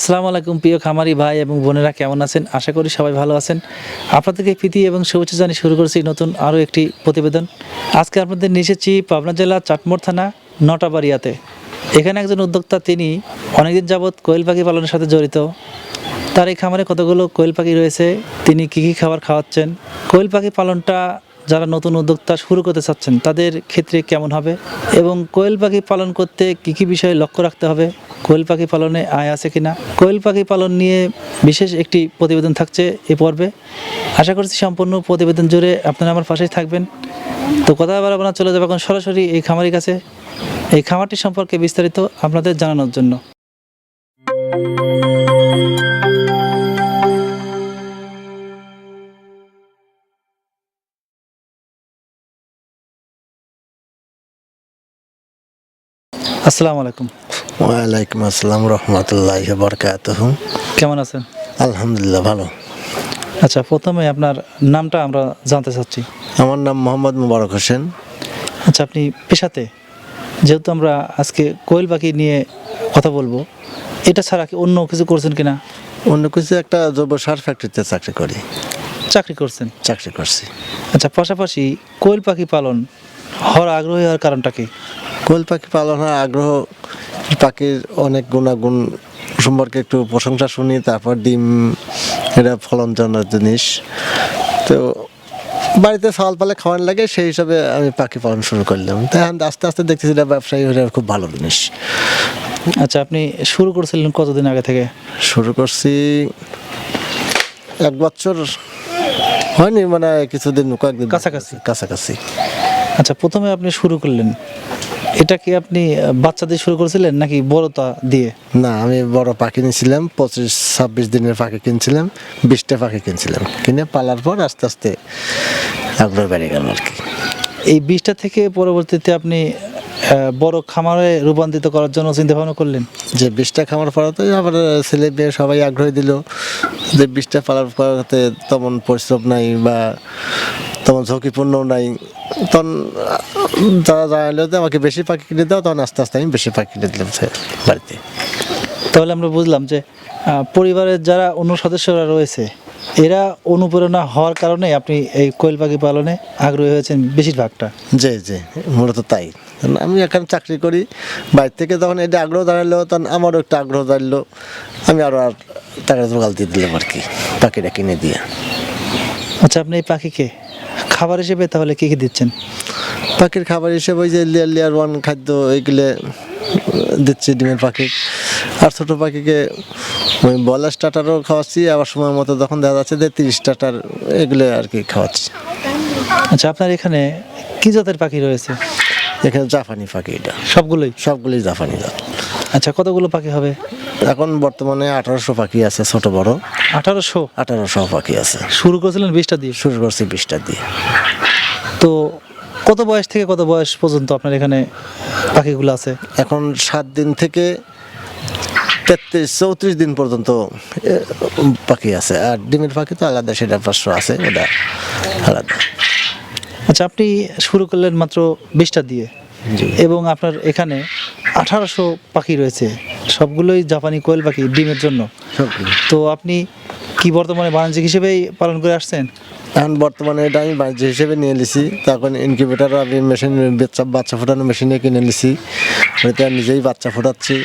আসসালামু আলাইকুম প্রিয় খামারি ভাই এবং বোনেরা, কেমন আছেন? আশা করি সবাই ভালো আছেন। আপনাদেরকে প্রীতি এবং শুভেচ্ছা জানিয়ে শুরু করছি নতুন আরও একটি প্রতিবেদন। আজকে আপনাদের নিয়ে এসেছি পাবনা জেলা চাটমোড় থানা, নটাবাড়িয়াতে। এখানে একজন উদ্যোক্তা, তিনি অনেকদিন যাবৎ কোয়েল পাখি পালনের সাথে জড়িত। তার এই খামারে কতগুলো কোয়েল পাখি রয়েছে, তিনি কী কী খাবার খাওয়াচ্ছেন, কোয়েল পাখি পালনটা যারা নতুন উদ্যোক্তা শুরু করতে চাচ্ছেন, তাদের ক্ষেত্রে কেমন হবে? এবং কোয়েল পাখি পালন করতে কী কী বিষয়ে লক্ষ্য রাখতে হবে? কোয়েল পাখি পালনে আয় আছে কিনা? কোয়েল পাখি পালন নিয়ে বিশেষ একটি প্রতিবেদন থাকছে এ পর্বে। আশা করছি সম্পূর্ণ প্রতিবেদন জুড়ে আপনারা আমার পাশেই থাকবেন। তো কথা বাড়াবো না চলে যাবে এখন সরাসরি এই খামারের কাছে। এই খামারটি সম্পর্কে বিস্তারিত আপনাদের জানানোর জন্য। আসসালামু আলাইকুম। ওয়ালাইকুম আসসালাম রহমতুল্লাহ বরকাত কেমন আছেন? আলহামদুলিল্লাহ ভালো। আচ্ছা প্রথমে আপনার নামটা আমরা জানতে চাচ্ছি। আমার নাম মোহাম্মদ মুবারক হোসেন। আচ্ছা আপনি পেশাতে যেহেতু আমরা আজকে কোয়েল পাখি নিয়ে কথা বলব এটা ছাড়া কি অন্য কিছু করছেন কিনা? অন্য কিছু একটা জৈব সার ফ্যাক্টরিতে চাকরি করি। চাকরি করছেন? চাকরি করছি। আচ্ছা পাশাপাশি কোয়েল পাখি পালন হওয়ার আগ্রহী হওয়ার কারণটা কি? কোয়েল পাখি পালনের আগ্রহ পাখির অনেক গুণাগুণ সম্পর্কে একটু প্রশংসা শুনি তারপর ডিম এটা ফলন ফলনজনক জিনিস। তো বাড়িতে সওয়াল পালে খাওয়ার লাগে সেই হিসাবে আমি পাখি পালন শুরু করলাম। তাই আস্তে আস্তে দেখতেছি এটা ব্যবসায়ী হলে খুব ভালো জিনিস। আচ্ছা আপনি শুরু করেছিলেন কতদিন আগে থেকে? শুরু করছি এক বছর হয়নি মানে কিছুদিন কয়েকদিন কাছাকাছি। কাছাকাছি। আচ্ছা প্রথমে আপনি শুরু করলেন? এটা কি আপনি বাচ্চা দিয়ে শুরু করেছিলেন নাকি বড়তা দিয়ে? না আমি বড় পাখি নিয়েছিলাম পঁচিশ ছাব্বিশ দিনের পাখি কিনছিলাম বিশটা পাখি কিনছিলাম। কিনে পালার পর আস্তে আস্তে আগ্রহ বেড়ে গেল আর কি। এই বীজটা থেকে পরবর্তীতে আপনি বড় খামারে রূপান্তরিত করার জন্য চিন্তা ভাবনা করলেন? যে বিষটা খাওয়ার পরাতে আবার ছেলে মেয়ে সবাই আগ্রহ দিল যে বিষটা পালার পরাতে তেমন পরিশ্রম নাই বা তেমন ঝুঁকিপূর্ণ নাই। তখন যারা জানালো যে আমাকে বেশি পাখি কিনে দাও তখন আস্তে আস্তে আমি বেশি পাখি কিনে দিলাম বাড়িতে। তাহলে আমরা বুঝলাম যে পরিবারের যারা অন্য সদস্যরা রয়েছে এরা অনুপ্রেরণা হওয়ার কারণে আপনি এই কোয়েল পাখি পালনে আগ্রহী হয়েছেন বেশিরভাগটা। জি জি মূলত তাই। আমি এখানে চাকরি করি বাইরে থেকে যখন এটা আগ্রহ দাঁড়াল তখন আমারও একটা আগ্রহ দাঁড়াল আমি আরও আর টাকা জোগাল দিয়ে দিলাম আর কি পাখিটা কিনে দিয়ে। আচ্ছা আপনি এই পাখিকে খাবার হিসেবে তাহলে কী কী দিচ্ছেন? পাখির খাবার হিসেবে ওই যে লেয়ার লেয়ার ওয়ান খাদ্য এইগুলো দিচ্ছি ডিমের পাখি। আর ছোটো পাখিকে ওই বয়লার স্টার্টারও খাওয়াচ্ছি আবার সময় মতো যখন দেখা যাচ্ছে যে তিরিশ স্টার্টার এগুলো আর কি খাওয়াচ্ছি। আচ্ছা আপনার এখানে কি জাতের পাখি রয়েছে? এখানে জাপানি পাখি এটা। সবগুলোই? সবগুলোই জাপানি জাত। আচ্ছা কতগুলো পাখি হবে? এখন বর্তমানে আঠারোশো পাখি আছে ছোট বড়। আঠারোশো? আঠারোশো পাখি আছে। শুরু করেছিলেন বিশটা দিয়ে? শুরু করছি বিশটা দিয়ে। তো কত বয়স থেকে কত বয়স পর্যন্ত আপনার এখানে পাখিগুলো আছে? এখন সাত দিন থেকে তেত্রিশ চৌত্রিশ দিন পর্যন্ত পাখি আছে। আর ডিমের পাখি তো আলাদা সেটা পাঁচশো আছে ওটা আলাদা। আচ্ছা আপনি শুরু করলেন মাত্র বিশটা দিয়ে। এবং আপনার এখানে আঠারোশো পাখি রয়েছে। সবগুলোই জাপানি কোয়েল পাখি ডিমের জন্য। তো আপনি কি বর্তমানে বাণিজ্যিক হিসেবেই পালন করে আসছেন? এখন বর্তমানে এটা আমি বাণিজ্য হিসেবে নিয়ে নিছি। তখন ইনকিউবেটারও আমি মেশিন বাচ্চা বাচ্চা ফোটানো মেশিনে কিনে নিছি। ওটা নিজেই বাচ্চা ফোটাচ্ছি।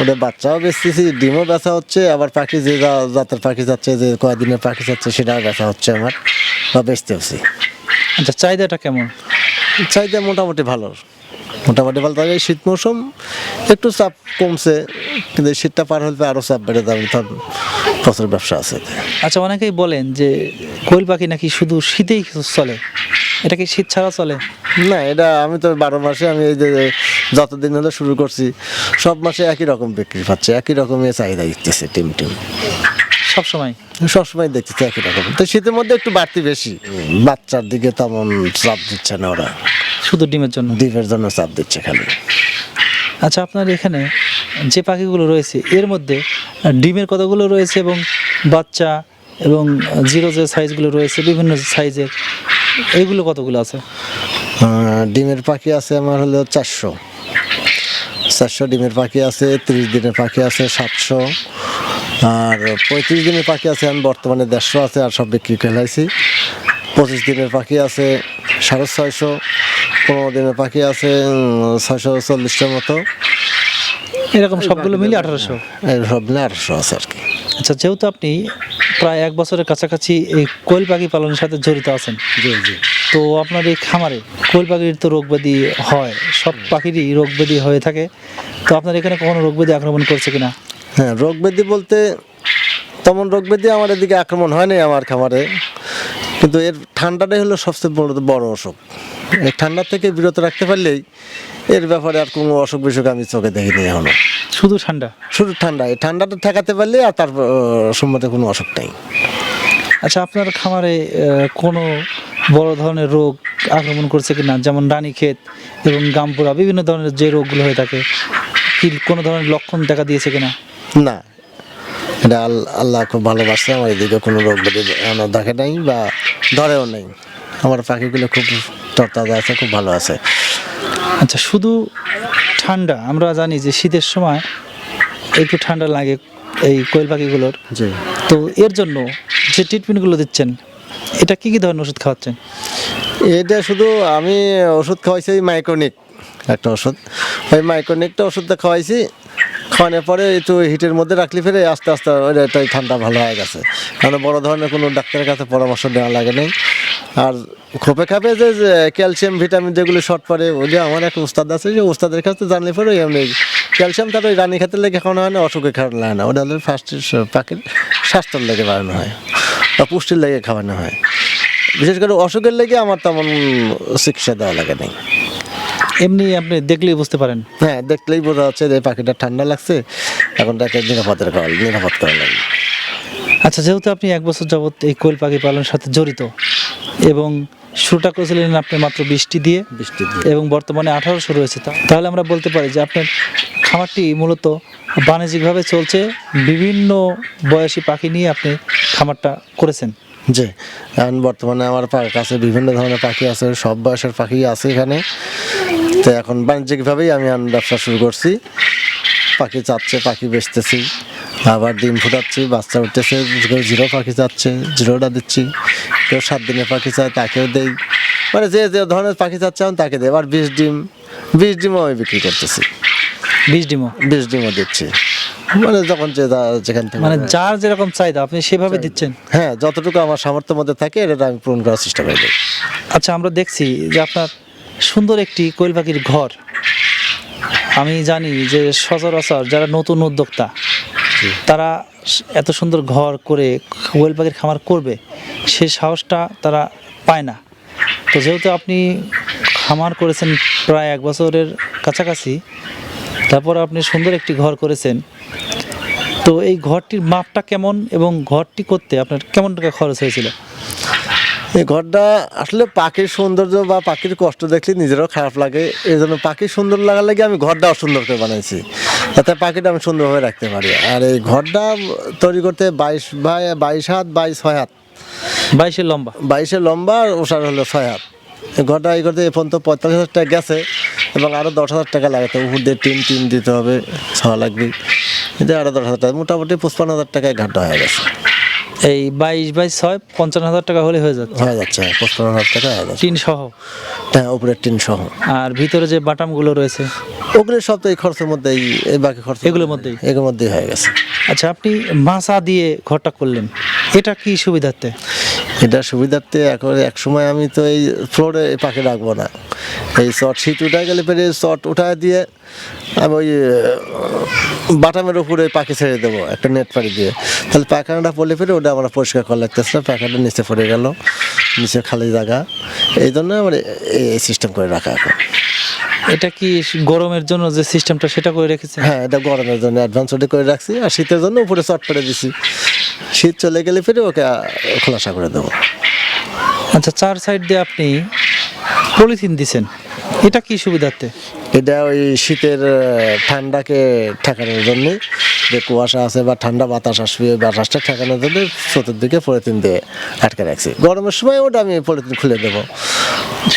ওটা বাচ্চাও বেচতেছি ডিমও বেচা হচ্ছে। আবার পাখি যে যা- জাতের পাখি যাচ্ছে যে কয়দিনের পাখি যাচ্ছে সেটাও বেচা হচ্ছে আমার। বা বেচতে হচ্ছে আচ্ছা চাহিদাটা কেমন? চাহিদা মোটামুটি ভালো। মোটামুটি ভালো এই শীত মৌসুম একটু চাপ কমছে কিন্তু শীতটা পার হলে আরও চাপ বেড়ে যাবে তখন প্রচুর ব্যবসা আছে আচ্ছা অনেকেই বলেন যে কোয়েল পাখি নাকি শুধু শীতেই চলে? এটা কি শীত ছাড়া চলে? না এটা আমি তো বারো মাসে আমি এই যে যতদিন হলে শুরু করছি সব মাসে একই রকম বিক্রি পাচ্ছে একই রকমের চাহিদা দিচ্ছে টিম টিম সব সময় সবসময় দেখতেছি একই রকম। তো শীতের মধ্যে একটু বাড়তি বেশি। বাচ্চার দিকে তেমন চাপ দিচ্ছে না ওরা। শুধু ডিমের জন্য? দ্বীপের জন্য চাপ দিচ্ছে খালি। আচ্ছা আপনার এখানে যে পাখিগুলো রয়েছে এর মধ্যে ডিমের কতগুলো রয়েছে এবং বাচ্চা এবং জিরো যে সাইজগুলো রয়েছে বিভিন্ন সাইজের এইগুলো কতগুলো আছে? ডিমের পাখি আছে আমার হলো চারশো। চারশো ডিমের পাখি আছে তিরিশ দিনের পাখি আছে সাতশো। আর পঁয়ত্রিশ দিনের পাখি আছে আমি বর্তমানে দেড়শো আছে আর সব বিক্রি ফেলাইছি পঁচিশ দিনের পাখি আছে সাড়ে ছয়শো। পনেরো দিনের পাখি আছে ছয়শো চল্লিশটার মতো। এরকম সবগুলো মিলে আঠারোশো? এই সব মিলে আটশো আছে আর কি। আচ্ছা যেহেতু আপনি প্রায় এক বছরের কাছাকাছি এই কোয়েল পাখি পালনের সাথে জড়িত আছেন জি জি। তো আপনার এই খামারে কোয়েল পাখির তো রোগ ব্যাধি হয় সব পাখিরই রোগ ব্যাধি হয়ে থাকে। তো আপনার এখানে কখনো রোগ ব্যাধি আক্রমণ করছে কিনা? হ্যাঁ রোগ ব্যাধি বলতে তেমন রোগ ব্যাধি আমার এদিকে আক্রমণ হয়নি আমার খামারে। কিন্তু এর ঠান্ডাটাই হলো সবচেয়ে বড় বড় অসুখ। এই ঠান্ডা থেকে বিরত রাখতে পারলেই এর ব্যাপারে আর কোনো অসুখ বিসুখ আমি চোখে দেখিনি এখনও। শুধু ঠান্ডা? শুধু ঠান্ডা এই ঠান্ডাটা ঠেকাতে পারলে আর তার সম্বন্ধে কোনো অসুখ নেই। আচ্ছা আপনার খামারে কোনো বড় ধরনের রোগ আক্রমণ করছে কিনা? যেমন রানীক্ষেত এবং গামপুরা বিভিন্ন ধরনের যে রোগগুলো হয়ে থাকে কি কোনো ধরনের লক্ষণ দেখা দিয়েছে কিনা? না। এটা আল্লাহ খুব ভালোবাসছে আমার এদিকে কোনো রোগ ব্যাধি দেখে নাই বা ধরেও নেই। আমার পাখিগুলো খুব তরতাজা আছে খুব ভালো আছে। আচ্ছা শুধু ঠান্ডা আমরা জানি যে শীতের সময় একটু ঠান্ডা লাগে এই কোয়েল পাখিগুলোর। জি। তো এর জন্য যে ট্রিটমেন্টগুলো দিচ্ছেন এটা কি কি ধরনের ওষুধ খাওয়াচ্ছেন? এটা শুধু আমি ওষুধ খাওয়াইছি মাইক্রোনিক একটা ওষুধ। ওই মাইক্রোনিকটা ওষুধটা খাওয়াইছি খাওয়ানোর পরে একটু হিটের মধ্যে রাখলে ফেরে আস্তে আস্তে ওইটাই ঠান্ডা ভালো হয়ে গেছে। কারণ বড় ধরনের কোনো ডাক্তারের কাছে পরামর্শ নেওয়া লাগে নেই। আর খোপে খাপে যে ক্যালসিয়াম ভিটামিন যেগুলো শর্ট পড়ে, ওই যে আমার একটা উস্তাদ আছে যে উস্তাদের কাছে জানলে পরে এমনি ক্যালসিয়াম তার ওই রানী খেতে লেগে খাওয়ানো হয় না, অসুখে খাওয়ানো হয় না। ওটা হলো ফার্স্ট পাখির স্বাস্থ্যের লেগে বাড়ানো হয় বা পুষ্টির লেগে খাওয়ানো হয়। বিশেষ করে অসুখের লেগে আমার তেমন চিকিৎসা দেওয়া লাগে নাই। এমনি আপনি দেখলেই বুঝতে পারেন। হ্যাঁ দেখলেই বোঝা যাচ্ছে যে পাখিটা ঠান্ডা লাগছে। এখন তাকে নিরাপদের করা নিরাপদ করা লাগে। আচ্ছা যেহেতু আপনি এক বছর যাবত এই কোয়েল পাখি পালনের সাথে জড়িত এবং শুরুটা করেছিলেন আপনি মাত্র বৃষ্টি দিয়ে বৃষ্টি দিয়ে। এবং বর্তমানে আঠারোশো রয়েছে তা- তাহলে আমরা বলতে পারি যে আপনার খামারটি মূলত বাণিজ্যিকভাবে চলছে বিভিন্ন বয়সী পাখি নিয়ে আপনি খামারটা করেছেন। জি। এখন বর্তমানে আমার কাছে বিভিন্ন ধরনের পাখি আছে সব বয়সের পাখি আছে এখানে। তো এখন বাণিজ্যিকভাবেই আমি ব্যবসা শুরু করছি। পাখি চাচ্ছে পাখি বেচতেছি। আবার ডিম ফুটাচ্ছি বাচ্চা উঠতেছে কেউ জিরো পাখি চাচ্ছে জিরোটা দিচ্ছি। কেউ সাত দিনের পাখি চায় তাকেও দেই। মানে যে যে ধরনের পাখি চাচ্ছে আমি তাকে দেয় আবার বিশ ডিম বিশ ডিমও আমি বিক্রি করতেছি। বিশ ডিমও? বিশ ডিমও দিচ্ছি। মানে যখন যে যেখান থেকে মানে যার যেরকম চাহিদা আপনি সেভাবে দিচ্ছেন? হ্যাঁ যতটুকু আমার সামর্থ্যের মধ্যে থাকে এটা আমি পূরণ করার চেষ্টা করি। আচ্ছা আমরা দেখছি যে আপনার সুন্দর একটি কোয়েল পাখির ঘর। আমি জানি যে সচরাচর যারা নতুন উদ্যোক্তা তারা এত সুন্দর ঘর করে কোয়েল পাখির খামার করবে সে সাহসটা তারা পায় না। তো যেহেতু আপনি খামার করেছেন প্রায় এক বছরের কাছাকাছি তারপর আপনি সুন্দর একটি ঘর করেছেন। তো এই ঘরটির মাপটা কেমন এবং ঘরটি করতে আপনার কেমন টাকা খরচ হয়েছিল? এই ঘরটা আসলে পাখির সৌন্দর্য বা পাখির কষ্ট দেখলে নিজেরও খারাপ লাগে। এই জন্য পাখির সুন্দর লাগার লাগে আমি ঘরটাও সুন্দর করে বানাইছি। যাতে পাখিটা আমি সুন্দরভাবে রাখতে পারি। আর এই ঘরটা তৈরি করতে বাইশ বাই বাইশ হাত বাইশ ছয় হাত। বাইশের লম্বা। বাইশে লম্বা আর ওষার হলো ছয় হাত। ঘরটা এই করতে এখন তো পঁয়তাল্লিশ হাজার টাকা গেছে এবং আরও দশ হাজার টাকা লাগাতে উপর দিয়ে টিন টিন দিতে হবে ছাওয়া লাগবে। এতে আরও দশ হাজার টাকা। মোটামুটি পঁচপান্ন হাজার টাকায় ঘাটটা হয়ে গেছে। এই বাইশ বাইশ ছয় পঞ্চান্ন হাজার টাকা হলে হয়ে যাচ্ছে। হয়ে যাচ্ছে হ্যাঁ, পঁচপান্ন হাজার টাকা হয়ে যাচ্ছে। টিন সহ? হ্যাঁ উপরের টিন সহ। আর ভিতরে যে বাটামগুলো রয়েছে? ওগুলো সব তো এই খরচের মধ্যেই এই বাকি খরচ এগুলোর মধ্যেই? এগুলোর মধ্যেই হয়ে গেছে। আচ্ছা আপনি মাসা দিয়ে ঘরটা করলেন। এটা কি সুবিধার্থে? এটা সুবিধার্থে এখন এক সময় আমি তো এই ফ্লোরে পাখি রাখব না। এই চট শীত উঠে গেলে পরে চট উঠায় দিয়ে আমি ওই বাটামের উপরে পাখি ছেড়ে দেবো একটা নেট পাড়ি দিয়ে। তাহলে পায়খানাটা পড়লে ফেরে ওটা আমরা পরিষ্কার করা লাগতেছিল পায়খানাটা নিচে পড়ে গেল নিচে খালি জায়গা। এই জন্য আমার এই সিস্টেম করে রাখা এখন। এটা কি গরমের জন্য যে সিস্টেমটা সেটা করে রেখেছেন হ্যাঁ এটা গরমের জন্য অ্যাডভান্স ওটা করে রাখছি আর শীতের জন্য উপরে চট পেড়ে দিছি। শীত চলে গেলে ফিরে ওকে খোলাসা করে দেবো। আচ্ছা চার সাইড দিয়ে আপনি পলিথিন দিছেন। এটা কি সুবিধার্থে? এটা ওই শীতের ঠান্ডাকে ঠেকানোর জন্য যে কুয়াশা আছে বা ঠান্ডা বাতাস আসবে ওই বাতাসটা ঠেকানোর জন্য চতুর্দিকে পলিথিন দিয়ে আটকে রাখছি। গরমের সময় ওটা আমি পলিথিন খুলে দেবো।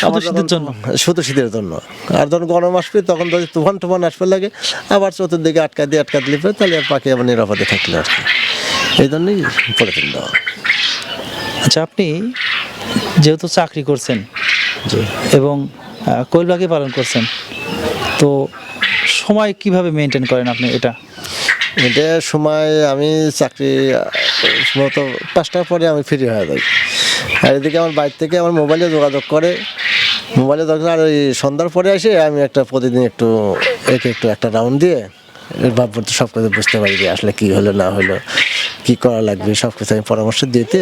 শুধু শীতের জন্য? শুধু শীতের জন্য। আর যখন গরম আসবে তখন যদি তুফান টুফান আসবে লাগে আবার চতুর্দিকে আটকা দিয়ে আটকা দিলে তাহলে আর পাখি আবার নিরাপদে থাকলে আর কি। এই জন্যই পলিথিন দেওয়া আচ্ছা আপনি যেহেতু চাকরি করছেন এবং আহ, পালন করছেন তো সময় কীভাবে মেনটেন করেন আপনি এটা? এটা সময় আমি চাকরি মতো পাঁচটার পরে আমি ফ্রি হয়ে যাই। আর এদিকে আমার বাইর থেকে আমার মোবাইলে যোগাযোগ করে। মোবাইলে যোগাযোগ আর ওই সন্ধ্যার পরে এসে আমি একটা প্রতিদিন একটু একে একটু একটা রাউন্ড দিয়ে এর ভাবতে সব কিছু বুঝতে পারি যে আসলে কী হলো না হলো। কী করা লাগবে সব কিছু আমি পরামর্শ দিতে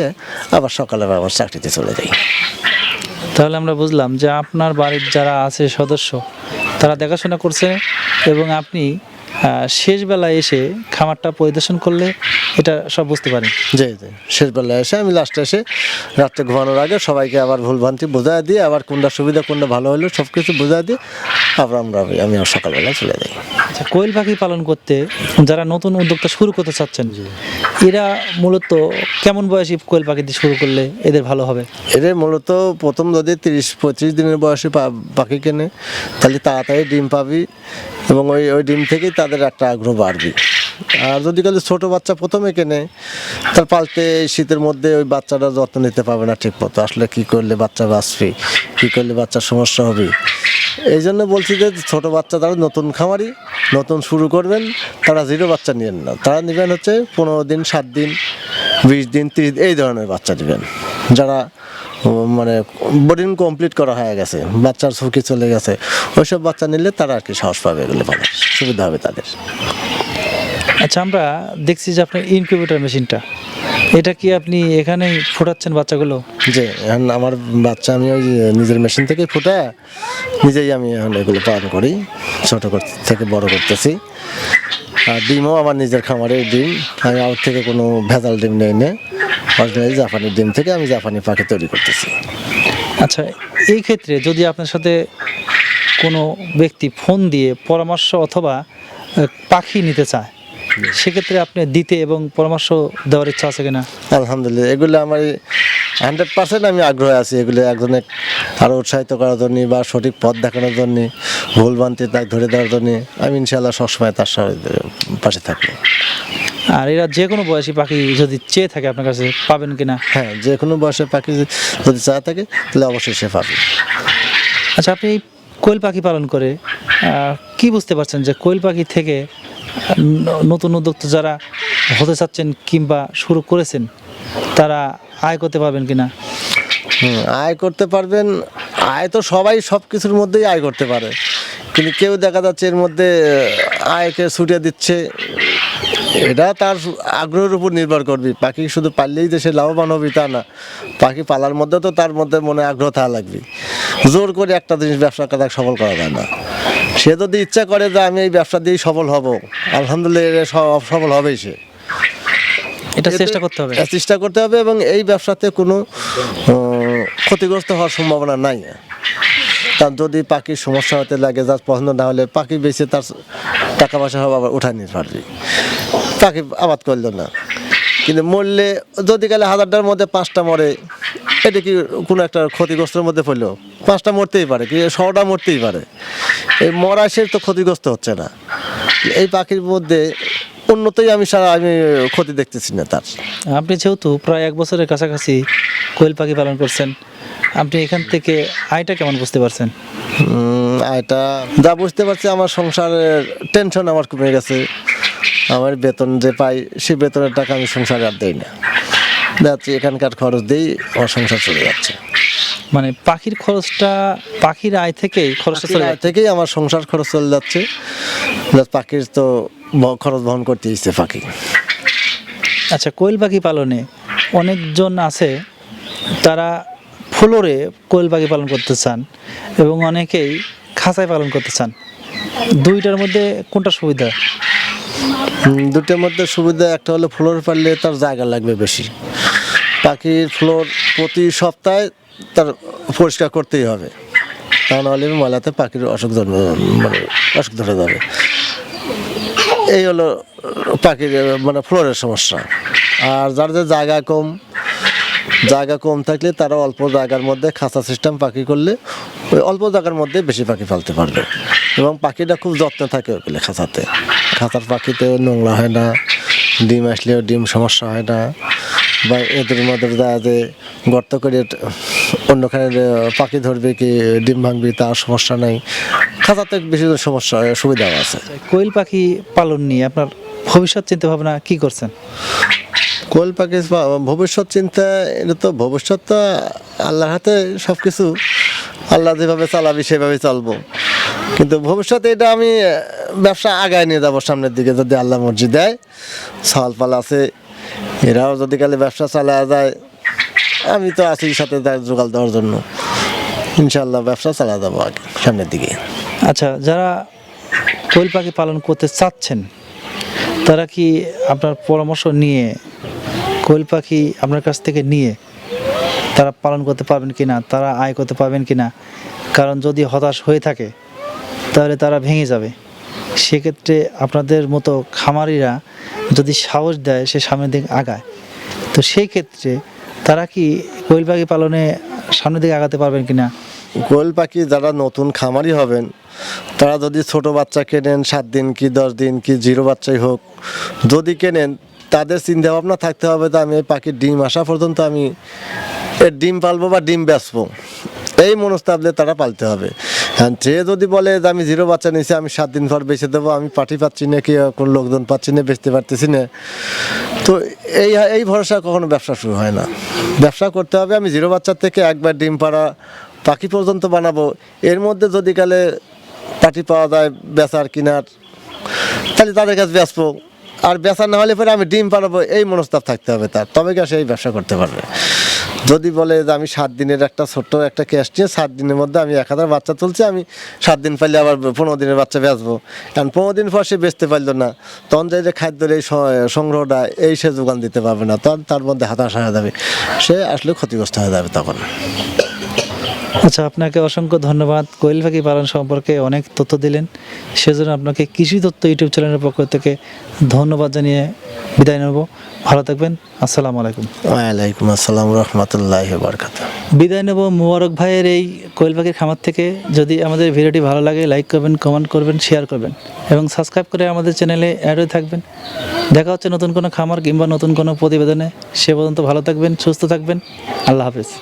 আবার সকালে আবার আমার চাকরিতে চলে যাই। তাহলে আমরা বুঝলাম যে আপনার বাড়ির যারা আছে সদস্য তারা দেখাশোনা করছে এবং আপনি আহ, শেষ বেলায় এসে খামারটা পরিদর্শন করলে এটা সব বুঝতে পারেন। জি জি। শেষবেলায় এসে আমি লাস্টে এসে রাত্রে ঘুমানোর আগে সবাইকে আবার ভুলভ্রান্তি বোঝায় দিয়ে আবার কোনটা সুবিধা কোনটা ভালো হলো সব কিছু বোঝায় দিয়ে আবার আমরা আমি সকালবেলা চলে যাই। আচ্ছা কোয়েল পাখি পালন করতে যারা নতুন উদ্যোক্তা শুরু করতে চাচ্ছেন এরা মূলত কেমন বয়সী কোয়েল পাখি দিয়ে শুরু করলে এদের ভালো হবে? এদের মূলত প্রথম যদি তিরিশ, পঁচিশ দিনের বয়সে পাখি কেনে, তাহলে তাড়াতাড়ি ডিম পাবি এবং ওই ওই ডিম থেকেই তাদের একটা আগ্রহ বাড়বে। আর যদি কালে ছোটো বাচ্চা প্রথমে কেনে, তার পালতে শীতের মধ্যে ওই বাচ্চাটা যত্ন নিতে পারবে না ঠিক মতো আসলে কী করলে বাচ্চা বাঁচবে, কী করলে বাচ্চার সমস্যা হবে? এই জন্য বলছি যে ছোটো বাচ্চা তারা নতুন খামারি, নতুন শুরু করবেন, তারা জিরো বাচ্চা নিয়েন না। তারা নেবেন হচ্ছে পনেরো দিন, সাত দিন, বিশ দিন, তিরিশ এই ধরনের বাচ্চা নেবেন। যারা মানে বোর্ডিং কমপ্লিট করা হয়ে গেছে, বাচ্চার ঝুঁকি চলে গেছে, ওইসব বাচ্চা নিলে তারা আর কি সাহস পাবে এগুলো পাবে, সুবিধা হবে তাদের। আচ্ছা আমরা দেখছি যে আপনার ইনকিউবেটর মেশিনটা এটা কি আপনি এখানেই ফোটাচ্ছেন বাচ্চাগুলো? যে এখন আমার বাচ্চা আমি ওই নিজের মেশিন থেকে ফুটা নিজেই আমি এখন এগুলো পালন করি ছোটো থেকে বড় করতেছি। আর ডিমও আমার নিজের খামারের ডিম আমি আউট থেকে কোনো ভেজাল ডিম নেই নে। অরিজিনালি জাপানি ডিম থেকে আমি জাপানি পাখি তৈরি করতেছি। আচ্ছা এই ক্ষেত্রে যদি আপনার সাথে কোনো ব্যক্তি ফোন দিয়ে পরামর্শ অথবা পাখি নিতে চায় সেক্ষেত্রে আপনি দিতে এবং পরামর্শ দেওয়ার ইচ্ছা আছে কিনা? আলহামদুলিল্লাহ এগুলো আমার হান্ড্রেড পার্সেন্ট আমি আগ্রহ আছি এগুলো একজনে আরও উৎসাহিত করার জন্য বা সঠিক পথ দেখানোর জন্য ভুল ভ্রান্তি তাকে ধরে দেওয়ার জন্য আমি ইনশাল্লাহ সবসময় তার সাথে পাশে থাকব। আর এরা যে কোনো বয়সী পাখি যদি চেয়ে থাকে আপনার কাছে পাবেন কিনা? হ্যাঁ যে কোনো বয়সের পাখি যদি চায় থাকে তাহলে অবশ্যই সে পাবে। আচ্ছা আপনি কোয়েল পাখি পালন করে কি বুঝতে পারছেন যে কোয়েল পাখি থেকে নতুন উদ্যোক্তা যারা হতে চাচ্ছেন কিংবা শুরু করেছেন, তারা আয় করতে পারবেন কিনা? আয় করতে পারবেন। আয় তো সবাই সব কিছুর মধ্যেই আয় করতে পারে। কিন্তু কেউ দেখা যাচ্ছে এর মধ্যে আয়কে ছুটিয়ে দিচ্ছে। এটা তার আগ্রহের উপর নির্ভর করবে। পাখি শুধু পাললেই যে সে লাভবান হবে তা না। পাখি পালার মধ্যে তো তার মধ্যে মনে আগ্রহ থাকা লাগবে। জোর করে একটা জিনিস ব্যবসা করা সফল করা যায় না। সে যদি ইচ্ছা করে যে আমি এই ব্যবসা দিয়েই সফল হব আলহামদুলিল্লাহ সফল হবেই সে। এটা চেষ্টা করতে হবে। চেষ্টা করতে হবে এবং এই ব্যবসাতে কোনো ক্ষতিগ্রস্ত হওয়ার সম্ভাবনা নাই। তার যদি পাখির সমস্যা হতে লাগে যার পছন্দ না হলে পাখি বেঁচে তার টাকা পয়সা হবে আবার উঠায় নিতে পারবে। পাখি আবাদ করল না। কিন্তু মরলে যদি গেলে হাজারটার মধ্যে পাঁচটা মরে এটা কি কোনো একটা ক্ষতিগ্রস্তের মধ্যে পড়ল? পাঁচটা মরতেই পারে কি শটা মরতেই পারে। এই মরা সে তো ক্ষতিগ্রস্ত হচ্ছে না। এই পাখির মধ্যে উন্নতই আমি সারা আমি ক্ষতি দেখতেছি না তার। আপনি যেহেতু প্রায় এক বছরের কাছাকাছি কোয়েল পাখি পালন করছেন আপনি এখান থেকে আয়টা কেমন বুঝতে পারছেন? আয়টা যা বুঝতে পারছি আমার সংসারের টেনশন আমার কমে গেছে। আমার বেতন যে পাই সে বেতনের টাকা আমি সংসারে আর দেই না। যাচ্ছি এখানকার খরচ দিয়েই আমার সংসার চলে যাচ্ছে। মানে পাখির খরচটা পাখির আয় থেকেই খরচটা চলে আয় থেকেই আমার সংসার খরচ চলে যাচ্ছে। পাখির তো খরচ বহন করতে ইচ্ছে পাখি। আচ্ছা কোয়েল পাখি পালনে অনেকজন আছে তারা ফ্লোরে কোয়েল পাখি পালন করতে চান এবং অনেকেই খাঁচায় পালন করতে চান। দুইটার মধ্যে কোনটা সুবিধা? দুটোর মধ্যে সুবিধা, একটা হলো ফ্লোর পারলে তার জায়গা লাগবে বেশি। পাখির ফ্লোর প্রতি সপ্তাহে তার পরিষ্কার করতেই হবে। তা নাহলে ময়লাতে পাখির অসুখ জন্ম মানে অসুখ ধরে যাবে। এই হলো পাখির মানে ফ্লোরের সমস্যা। আর যার যে জায়গা কম জায়গা কম থাকলে তারা অল্প জায়গার মধ্যে খাঁচা সিস্টেম পাখি করলে ওই অল্প জায়গার মধ্যে বেশি পাখি পালতে পারবে। এবং পাখিটা খুব যত্নে থাকে ওগুলো খাঁচাতে। খাঁচার পাখিতে নোংরা হয় না ডিম আসলেও ডিম সমস্যা হয় না। বা এদের মধ্যে দেখা যে গর্ত করে অন্যখানে পাখি ধরবে কি ডিম ভাঙবে তার সমস্যা নাই। খাঁচাতে বেশি সমস্যা সুবিধাও আছে। কোয়েল পাখি পালন নিয়ে আপনার ভবিষ্যৎ চিন্তা ভাবনা কি করছেন? কোয়েল পাখি ভবিষ্যৎ চিন্তা এটা তো ভবিষ্যৎ তো আল্লাহর হাতে সব কিছু আল্লাহ যেভাবে চালাবি সেভাবে চলবো। কিন্তু ভবিষ্যতে এটা আমি ব্যবসা আগায় নিয়ে যাব সামনের দিকে যদি আল্লাহ মর্জি দেয়। পাল আছে, এরাও যদি কালে ব্যবসা চালা যায়, আমি তো আছি সাথে যোগাল দেওয়ার জন্য। ইনশাল্লাহ ব্যবসা চালা যাব আগে, সামনের দিকে। আচ্ছা যারা কোয়েল পাখি পালন করতে চাচ্ছেন, তারা কি আপনার পরামর্শ নিয়ে কোয়েল পাখি আপনার কাছ থেকে নিয়ে তারা পালন করতে পারবেন কি না তারা আয় করতে পারবেন কি না কারণ যদি হতাশ হয়ে থাকে, তাহলে তারা ভেঙে যাবে। সেক্ষেত্রে আপনাদের মতো খামারিরা যদি সাহস দেয়, সে সামনের দিকে আগায়। তো সেই ক্ষেত্রে তারা কি কোয়েল পাখি পালনে সামনের দিকে আগাতে পারবেন কি না কোয়েল পাখি যারা নতুন খামারি হবেন, তারা যদি ছোট বাচ্চা কেনেন, সাত দিন কি, দশ দিন কি, জিরো বাচ্চাই হোক, যদি কেনেন, তাদের চিন্তা ভাবনা থাকতে হবে তো আমি এই পাখির ডিম আসা পর্যন্ত আমি ডিম পালবো বা ডিম বেচবো। এই মনস্তাবলে তারা পালতে হবে। হ্যাঁ সে যদি বলে যে আমি জিরো বাচ্চা নিয়েছি, আমি সাত দিন পর বেঁচে দেবো, আমি পাঠি পাচ্ছি না, কি কোনো লোকজন পাচ্ছি না, বেচতে পারতেছি না। তো এই এই ভরসা কখনো ব্যবসা শুরু হয় না। ব্যবসা করতে হবে, আমি জিরো বাচ্চার থেকে একবার ডিম পাড়া পাখি পর্যন্ত বানাবো। এর মধ্যে যদি কালে পাটি পাওয়া যায়, বেচার কিনার, তাহলে তাদের কাছে বেচবো। আর বেচা না হলে পরে আমি ডিম পাড়াবো, এই মনস্তাপ থাকতে হবে তার। তবে সে এই ব্যবসা করতে পারবে? যদি বলে যে আমি সাত দিনের একটা ছোট্ট একটা ক্যাশ নিয়ে সাত দিনের মধ্যে আমি এক হাজার বাচ্চা তুলছি, আমি সাত দিন পাইলে আবার পনেরো দিনের বাচ্চা বেচবো। কারণ পনেরো দিন পর সে বেচতে পারল না। তখন যে যে খাদ্যের এই সংগ্রহটা, এই সে যোগান দিতে পারবে না। তখন তার মধ্যে হতাশ হয়ে যাবে। সে আসলে ক্ষতিগ্রস্ত হয়ে যাবে তখন। আচ্ছা আপনাকে অসংখ্য ধন্যবাদ। কোয়েল পাখি পালন সম্পর্কে অনেক তথ্য দিলেন। সেজন্য আপনাকে কৃষি তথ্য ইউটিউব চ্যানেলের পক্ষ থেকে ধন্যবাদ জানিয়ে বিদায় নেব। ভালো থাকবেন। আসসালামু আলাইকুম। ওয়ালাইকুম আসসালাম রহমতুল্লাহ বরকাত বিদায় নেব মুবারক ভাইয়ের এই কোয়েল পাখির খামার থেকে। যদি আমাদের ভিডিওটি ভালো লাগে লাইক করবেন কমেন্ট করবেন শেয়ার করবেন এবং সাবস্ক্রাইব করে আমাদের চ্যানেলে অ্যাড হয়ে থাকবেন। দেখা হচ্ছে নতুন কোনো খামার কিংবা নতুন কোনো প্রতিবেদনে। সে পর্যন্ত ভালো থাকবেন সুস্থ থাকবেন। আল্লাহ হাফেজ।